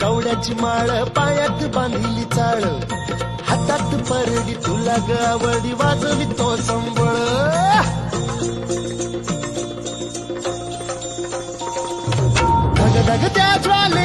कवड्याची माळ पायात बांधली चाळ. हातात परडी तुला गावडी वाजवी तो संबळ. धग धग त्या ज्वाले